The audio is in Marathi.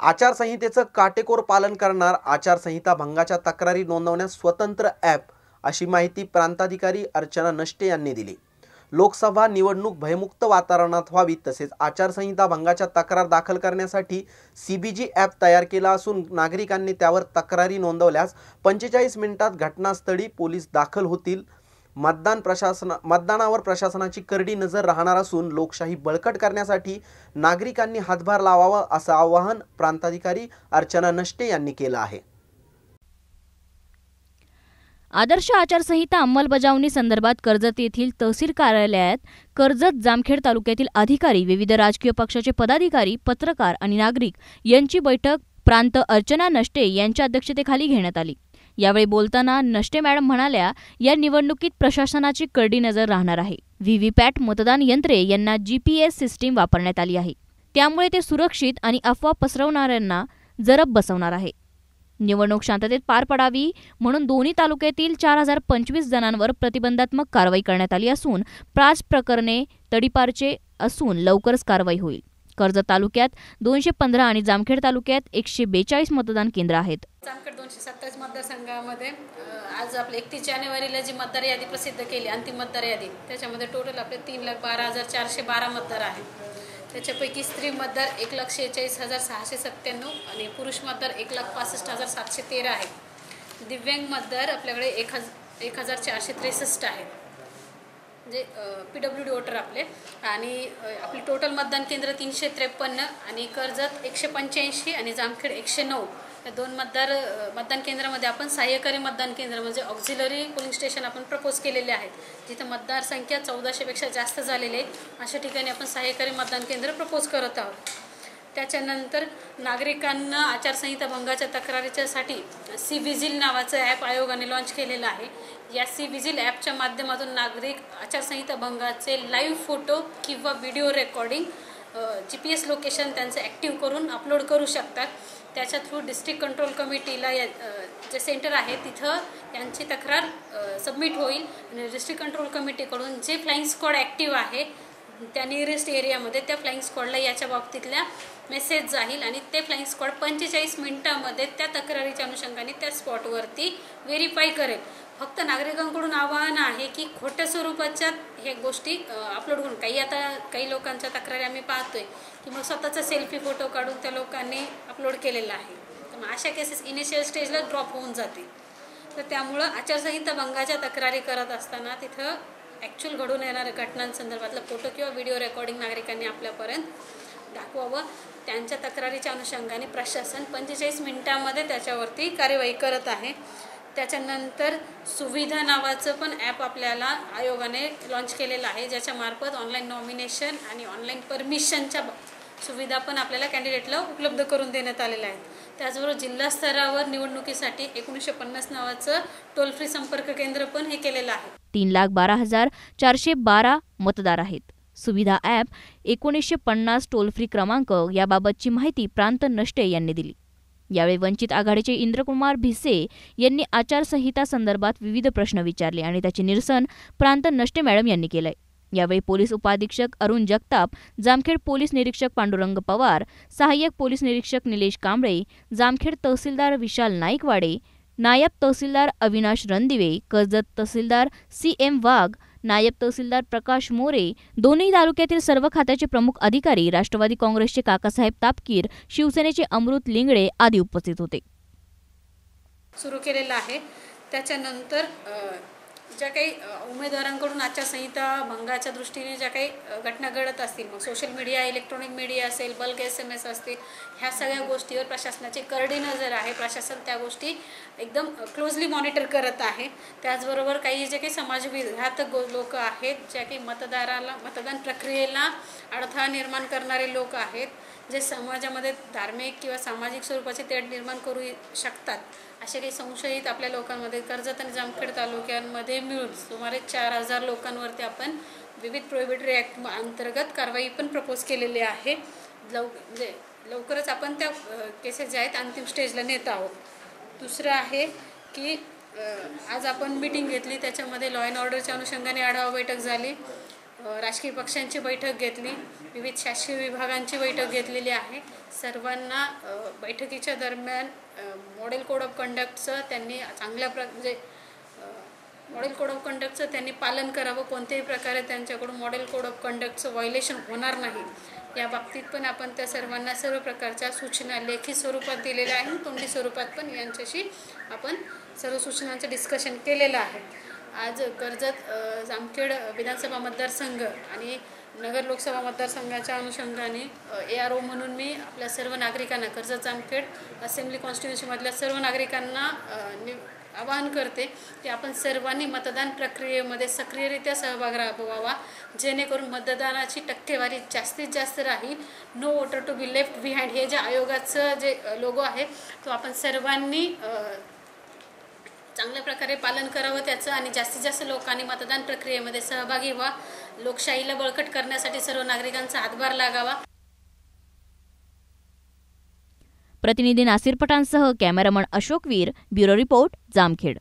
आचारसंहितेचं काटेकोर पालन करणार आचारसंहिता भंगाच्या तक्रारी नोंदवण्यास स्वतंत्र ॲप अशी माहिती प्रांताधिकारी अर्चना नष्टे यांनी दिली. लोकसभा निवडणूक भयमुक्त वातावरणात व्हावी तसेच आचारसंहिता भंगाच्या तक्रार दाखल करण्यासाठी सी बी जी ॲप तयार केला असून नागरिकांनी त्यावर तक्रारी नोंदवल्यास पंचेचाळीस मिनिटात घटनास्थळी पोलीस दाखल होतील. मतदान प्रशासन मतदानावर प्रशासनाची करडी नजर राहणार असून लोकशाही बळकट करण्यासाठी नागरिकांनी हातभार लावावा असं आवाहन प्रांताधिकारी अर्चना नष्टे यांनी केलं आहे. आदर्श आचारसंहिता अंमलबजावणी संदर्भात कर्जत येथील तहसील कार्यालयात कर्जत जामखेड तालुक्यातील अधिकारी विविध राजकीय पक्षाचे पदाधिकारी पत्रकार आणि नागरिक यांची बैठक प्रांत अर्चना नष्टे यांच्या अध्यक्षतेखाली घेण्यात आली. यावेळी बोलताना नष्टे मॅडम म्हणाल्या या निवडणुकीत प्रशासनाची करडी नजर राहणार आहे. व्हीव्हीपॅट मतदान यंत्रे यांना जीपीएस सिस्टीम वापरण्यात आली आहे. त्यामुळे ते सुरक्षित आणि अफवा पसरवणाऱ्यांना जरब बसवणार आहे. निवडणूक शांततेत पार पडावी म्हणून दोन्ही तालुक्यातील चार हजार पंचवीस जणांवर प्रतिबंधात्मक कारवाई करण्यात आली असून पाच प्रकरणे तडीपारचे असून लवकरच कारवाई होईल. कर्जत तालुक्यात दोनशे पंधरा आणि जामखेड तालुक्यात एकशे बेचाळीस मतदान केंद्र आहेत. जामखेड दोनशे सत्तावीस मतदारसंघामध्ये आज आपले एकतीस जानेवारीला जी मतदार यादी प्रसिद्ध केली अंतिम मतदार यादी त्याच्यामध्ये टोटल आपले तीन लाख बारा हजार चारशे बारा मतदार आहेत. त्याच्यापैकी स्त्री मतदार एक लाख शेहेचाळीस हजार सहाशे सत्त्याण्णव आणि पुरुष मतदार एक लाख पासष्ट हजार सातशे तेरा आहेत. दिव्यांग मतदार आपल्याकडे एक हज एक हजार चारशे त्रेसष्ट आहेत. म्हणजे पी डब्ल्यू डी वोटर आपले. आणि आपली टोटल मतदान केंद्र तीनशे त्रेपन्न आणि कर्जत एकशे पंच्याऐंशी आणि जामखेड एकशे नऊ. या दोन मतदार मतदान केंद्रामध्ये आपण सहाय्यकारी मतदान केंद्र म्हणजे ऑक्झिलरी पोलिंग स्टेशन आपण प्रपोज केलेले आहेत. जिथं मतदार संख्या चौदाशेपेक्षा जास्त झालेली आहे. अशा ठिकाणी आपण सहाय्यकारी मतदान केंद्र प्रपोज करत आहोत. त्याच्यानंतर नागरिकांना आचारसंहिता भंगाच्या तक्रारीच्यासाठी सी विजिल नावाचं ॲप आयोगाने लॉन्च केलेलं आहे. या सी विजिल ॲपच्या माध्यमातून नागरिक आचारसंहिता भंगाचे लाईव्ह फोटो किंवा video recording G P S location त्यांचं ॲक्टिव्ह करून अपलोड करू शकतात. त्याच्या थ्रू डिस्ट्रिक्ट कंट्रोल कमिटीला या जे सेंटर आहे तिथं त्यांची तक्रार सबमिट होईल. आणि डिस्ट्रिक्ट कंट्रोल कमिटीकडून जे फ्लाईंग स्क्वॉड ॲक्टिव्ह आहे त्या नियरेस्ट एरियामध्ये त्या फ्लाईंग स्क्वॉडला याच्या बाबतीतल्या मेसेज जाईल आणि ते फ्लाईंग स्क्वॉड पंचेचाळीस मिनिटामध्ये त्या तक्रारीच्या अनुषंगाने त्या स्पॉटवरती व्हेरीफाय करेल. फक्त नागरिकांकडून आवाहन आहे की खोट्या स्वरूपाच्या हे गोष्टी अपलोड करून काही आता काही लोकांच्या तक्रारी आम्ही पाहतोय की मग स्वतःचा सेल्फी फोटो काढून त्या लोकांनी अपलोड केलेला आहे. तर मग अशा केसेस इनिशियल स्टेजला ड्रॉप होऊन जाते तर त्यामुळं आचारसंहिता भंगाच्या तक्रारी करत असताना तिथं ॲक्च्युअल घडून येणाऱ्या घटनांसंदर्भातलं फोटो किंवा व्हिडिओ रेकॉर्डिंग नागरिकांनी आपल्यापर्यंत दाखवावं. त्यांच्या तक्रारीच्या अनुषंगाने प्रशासन पंचेचाळीस मिनिटामध्ये त्याच्यावरती कार्यवाही करत आहे. त्याच्यानंतर सुविधा नावाचं पण ॲप आपल्याला आयोगाने लॉन्च केलेलं आहे. ज्याच्या मार्फत ऑनलाईन नॉमिनेशन आणि ऑनलाईन परमिशनच्या सुविधा पण आपल्याला कॅन्डिडेटला उपलब्ध करून देण्यात आलेल्या आहेत. त्याचबरोबर जिल्हा स्तरावर निवडणुकीसाठी एकोणीसशे पन्नास नावाचं टोल फ्री संपर्क केंद्र पण हे केलेलं आहे. तीन लाख बारा हजार चारशे बारा मतदार आहेत. सुविधा ॲप एकोणीसशे पन्नास टोल फ्री क्रमांक याबाबतची माहिती प्रांत नष्टे यांनी दिली. यावेळी वंचित आघाडीचे इंद्रकुमार भिसे यांनी आचारसंहिता संदर्भात विविध प्रश्न विचारले आणि त्याचे निरसन प्रांत नष्टे मॅडम यांनी केलंय. यावेळी पोलीस उपाधीक्षक अरुण जगताप जामखेड पोलीस निरीक्षक पांडुरंग पवार सहाय्यक पोलीस निरीक्षक निलेश कांबळे जामखेड तहसीलदार विशाल नाईकवाडे नायब तहसीलदार अविनाश रणदिवे कर्जत तहसीलदार सी एम वाघ नायब तहसीलदार प्रकाश मोरे दोन्ही तालुक्यातील सर्व खात्याचे प्रमुख अधिकारी राष्ट्रवादी काँग्रेसचे काकासाहेब तापकीर शिवसेनेचे अमृत लिंगडे आदी उपस्थित होते. सुरू केलेलं आहे. त्याच्यानंतर ज्या काही उमेदवारांकडून आचारसंहिता भंगाच्या दृष्टीने ज्या काही घटना घडत असतील मग सोशल मीडिया इलेक्ट्रॉनिक मीडिया असेल बल्क एस एम एस असतील ह्या सगळ्या गोष्टीवर प्रशासनाची करडी नजर आहे. प्रशासन त्या गोष्टी एकदम क्लोजली मॉनिटर करत आहे. त्याचबरोबर काही जे काही समाजविघातक लोक आहेत ज्या काही मतदाराला मतदान प्रक्रियेला अडथळा निर्माण करणारे लोक आहेत जे समाजामध्ये धार्मिक किंवा सामाजिक स्वरूपाचे तेढ निर्माण करू शकतात असे काही संशयित आपल्या लोकांमध्ये कर्जत आणि जामखेड तालुक्यांमध्ये मिळून सुमारे चार हजार लोकांवरती आपण विविध प्रोहिबिटरी ॲक्ट अंतर्गत कारवाई पण प्रपोज केलेली आहे. लव म्हणजे लवकरच आपण त्या केसेस ज्या आहेत अंतिम स्टेजला नेत आहोत. दुसरं आहे की आज आपण मीटिंग घेतली त्याच्यामध्ये लॉ अँड ऑर्डरच्या अनुषंगाने आढावा बैठक झाली. राजकीय पक्षांची बैठक घेतली. विविध शासकीय विभागांची बैठक घेतलेली आहे. सर्वांना बैठकीच्या दरम्यान मॉडेल कोड ऑफ कंडक्टचं त्यांनी चांगल्या प्र म्हणजे मॉडेल कोड ऑफ कंडक्टचं त्यांनी पालन करावं. कोणत्याही प्रकारे त्यांच्याकडून मॉडेल कोड ऑफ कंडक्टचं व्हायलेशन होणार नाही. या बाबतीत पण आपण त्या सर्वांना सर्व प्रकारच्या सूचना लेखी स्वरूपात दिलेल्या आहे तोंडी स्वरूपात पण यांच्याशी आपण सर्व सूचनांचं डिस्कशन केलेलं आहे. आज कर्जत जामखेड विधानसभा मतदारसंघ आणि नगर लोकसभा मतदारसंघाच्या अनुषंगाने ए आर ओ म्हणून मी आपल्या सर्व नागरिकांना कर्जत जामखेड असेंब्ली कॉन्स्टिट्युन्सीमधल्या सर्व नागरिकांना नि आवाहन करते की आपण सर्वांनी मतदान प्रक्रियेमध्ये सक्रियरित्या सहभाग राबवावा जेणेकरून मतदानाची टक्केवारी जास्तीत जास्त राहील. No voter to be left behind हे जे आयोगाचं जे लोगो आहे तो आपण सर्वांनी चांगल्या प्रकारे पालन करावं त्याचं आणि जास्तीत जास्त लोकांनी मतदान प्रक्रियेमध्ये सहभागी व्हा. लोकशाहीला बळकट करण्यासाठी सर्व नागरिकांचा हातभार लागावा. प्रतिनिधी Nasir पठाणसह cameraman Ashok Veer bureau report Jamkhed.